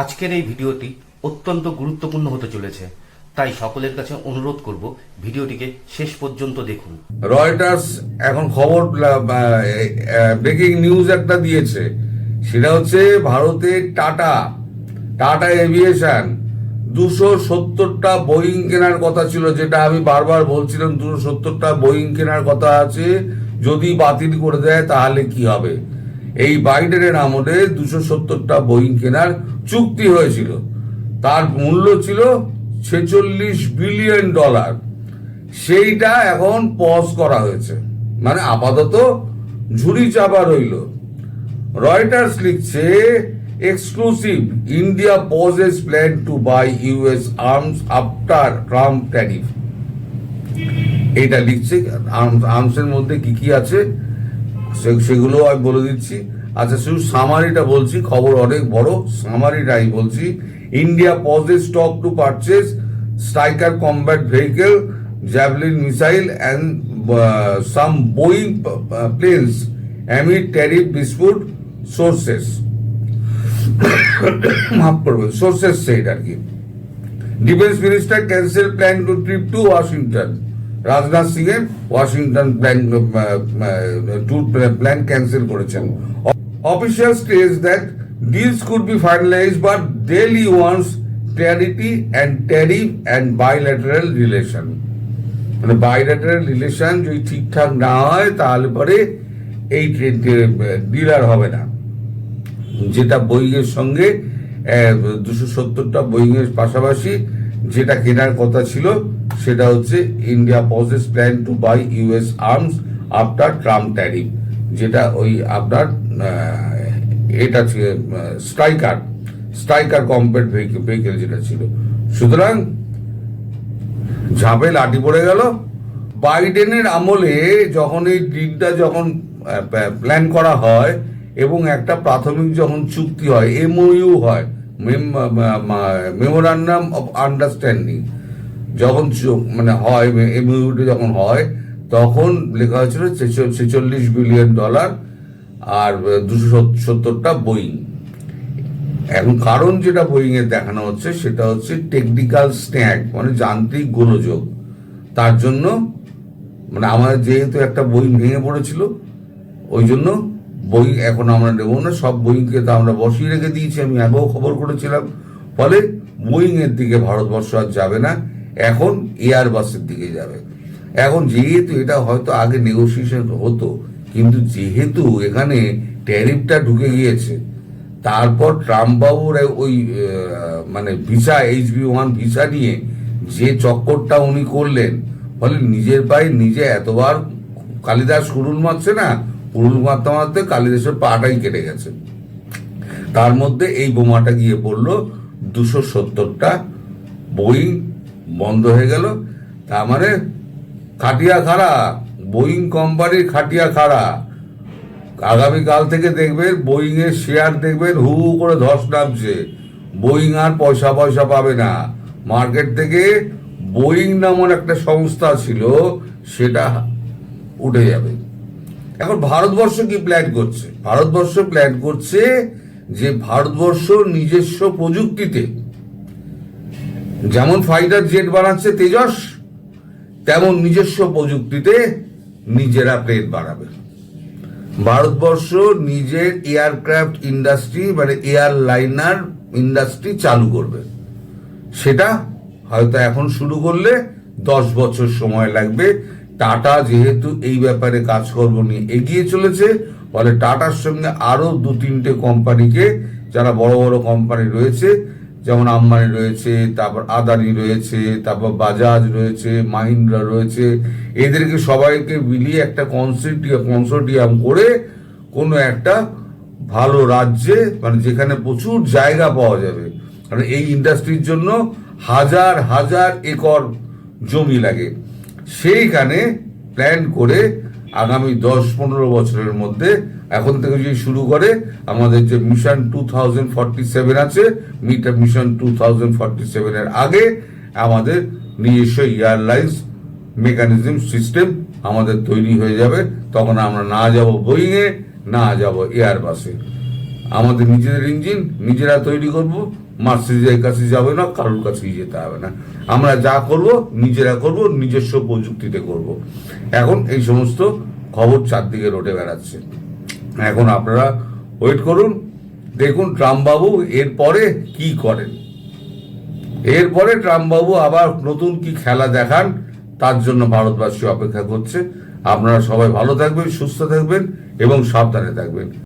আজকের এই ভিডিওটি অত্যন্ত গুরুত্বপূর্ণ হতে চলেছে, তাই সকলের কাছে অনুরোধ করব ভিডিওটিকে শেষ পর্যন্ত দেখুন। রয়টার্স এখন খবর ব্রেকিং নিউজ একটা দিয়েছে, সেটা হচ্ছে ভারতের টাটা টাটা এভিয়েশন, দুশো সত্তরটা বোয়িং কেনার কথা ছিল, যেটা আমি বারবার বলছিলাম, দুশো সত্তরটা বোয়িং কেনার কথা আছে, যদি বাতিল করে দেয় তাহলে কি হবে? এই বাইডেনের আমলে দুশো সত্তরটা বোয়িং কেনার চুক্তি হয়েছিল। তার মূল্য ছিল ছেচল্লিশ বিলিয়ন ডলার। সেইটা এখন পজ করা হয়েছে। মানে আপাতত ঝুড়ি চাপা রইল। রয়টার্স লিখছে exclusive India pauses plan to buy US arms after Trump tariff এটা লিখছে আর্মস আর্মসের মধ্যে কি কি আছে? সেগুলো আমি বলে দিচ্ছি। আচ্ছা শুধু সামারিটা বলছি, খবর অনেক বড় সামারিটাই বলছি। India pauses stock to purchase Stryker combat vehicle javelin missile and some Boeing planes amid tariff dispute sources মাফ করবেন সোর্সেস সেইট আর কি। Defence minister cancel plan to trip to Washington Rajnath Singh এর Washington plan tour plan cancel করেছেন। Official state that deals could be finalise but Delhi wants clarity and tariff and bilateral relation মানে bilateral relation যদি ঠিকঠাক না হয়, তাহলে পরে এই ডিলার হবে না। যেটা বইয়ের সঙ্গে দুশো সত্তরটা বইয়ের পাশাপাশি যেটা কেনার কথা ছিল সেটা হচ্ছে India pauses plan to buy US arms after Trump tariff যেটা ওই আপনার এটা স্ট্রাইকার স্ট্রাইকার কম্পেট ভেহিকেল যেটা ছিল। সুতরাং ঝাঁপে লাঠি পড়ে গেল। বাইডেনের আমলে যখন এই ডিলটা যখন প্ল্যান করা হয় এবং একটা প্রাথমিক যখন চুক্তি হয় এমওইউ হয় মেমোরান্ডাম অফ আন্ডারস্ট্যান্ডিং যখন মানে হয় এমওইউটা যখন হয়, তখন লেখা হয়েছিল ছেচল্লিশ বিলিয়ন ডলার আর দুশো সত্তরটা বোয়িং এখন কারণ যেটা বোয়িং এর দেখানো হচ্ছে, সেটা হচ্ছে টেকনিক্যাল স্ন্যাক মানে যান্ত্রিক গোলযোগ। তার জন্য মানে আমাদের যেহেতু একটা বই ভেঙে পড়েছিল, ওই জন্য বই এখন আমরা নেব না। সব বইকে তো আমরা বসিয়ে রেখে দিয়েছি, আমি আগেও খবর করেছিলাম। ফলে বোয়িং এর দিকে ভারতবর্ষ আর যাবে না। এখন এয়ার বাসের দিকে যাবে। এখন যেহেতু এটা হয়তো আগে নেগোসিয়েশন হতো, কিন্তু যেহেতু এখানে ট্যারিফটা ঢুকে গিয়েছে, তারপর ট্রাম্প বাবুর ওই মানে ভিসা এইচবি ওয়ান ভিসা নিয়ে যে চক্করটা উনি করলেন ফলে নিজের পায়ে নিজে এতবার কালিদাস কুরুল মারছে না কুরুল মারতে মারতে কালিদাসের পাটাই কেটে গেছে। তার মধ্যে এই বোমাটা গিয়ে পড়ল দুশো সত্তরটা বোয়িং বন্ধ হয়ে গেল। তার মানে খাটিয়া খাড়া বোয়িং কোম্পানির খাটিয়া খাড়া আগামীকাল থেকে দেখবেন বোয়িং এর শেয়ার দেখবেন, হু হু করে ধস নামছে। বোয়িং আর পয়সা পয়সা পাবে না। মার্কেট থেকে বোয়িং নামন একটা সংস্থা ছিল, সেটা উঠে যাবে। এখন ভারতবর্ষ কি প্ল্যান করছে? ভারতবর্ষ প্ল্যান করছে যে ভারতবর্ষ নিজস্ব প্রযুক্তিতে যেমন ফাইটার জেট বানাচ্ছে তেজস, তেমন নিজস্ব প্রযুক্তিতে নিজেরা প্লেন বানাবে। ভারতবর্ষ নিজের এয়ারক্রাফট ইন্ডাস্ট্রি মানে এয়ারলাইনার ইন্ডাস্ট্রি চালু করবে। সেটা হয়তো এখন শুরু করলে দশ বছর সময় লাগবে। টাটা যেহেতু এই ব্যাপারে কাজকর্ম নিয়ে এগিয়ে চলেছে, ফলে টাটার সঙ্গে আরও দু তিনটে কোম্পানিকে, যারা বড় বড় কোম্পানি রয়েছে যেমন আম্বানি রয়েছে, তারপর আদানি রয়েছে, তারপর বাজাজ রয়েছে, মাহিন্দ্রা রয়েছে। এদেরকে সবাইকে মিলিয়ে একটা কনসোর্টিয়াম কনসোর্টিয়াম করে কোনো একটা ভালো রাজ্যে মানে যেখানে প্রচুর জায়গা পাওয়া যাবে। কারণ এই ইন্ডাস্ট্রির জন্য হাজার হাজার একর জমি লাগে। সেইখানে প্ল্যান করে আগামী দশ, পনেরো বছরের মধ্যে এখন থেকে যদি শুরু করে, আমাদের যে mission two thousand forty seven আছে মিশন টু থাউজেন্ড ফর্টি সেভেনের আগে আমাদের নিজস্ব এয়ারলাইন্স মেকানিজম সিস্টেম আমাদের তৈরি হয়ে যাবে। তখন আমরা না যাব বোয়িংয়ে না যাব এয়ারবাসে আমাদের নিজেদের ইঞ্জিন নিজেরা তৈরি করব। মার্সিডিজের কাছে যাবে না, কারোর কাছেই যেতে হবে না। আমরা যা করব, নিজেরা করব, নিজস্ব প্রযুক্তিতে করব। এখন এই সমস্ত খবর চারদিকে রটে বেড়াচ্ছে। এখন আপনারা ওয়েট করুন, দেখুন ট্রাম্পবাবু এরপরে কি করেন। এরপরে ট্রাম্পবাবু আবার নতুন কি খেলা দেখান, তার জন্য ভারতবাসী অপেক্ষা করছে। আপনারা সবাই ভালো থাকবেন, সুস্থ থাকবেন এবং সাবধানে থাকবেন।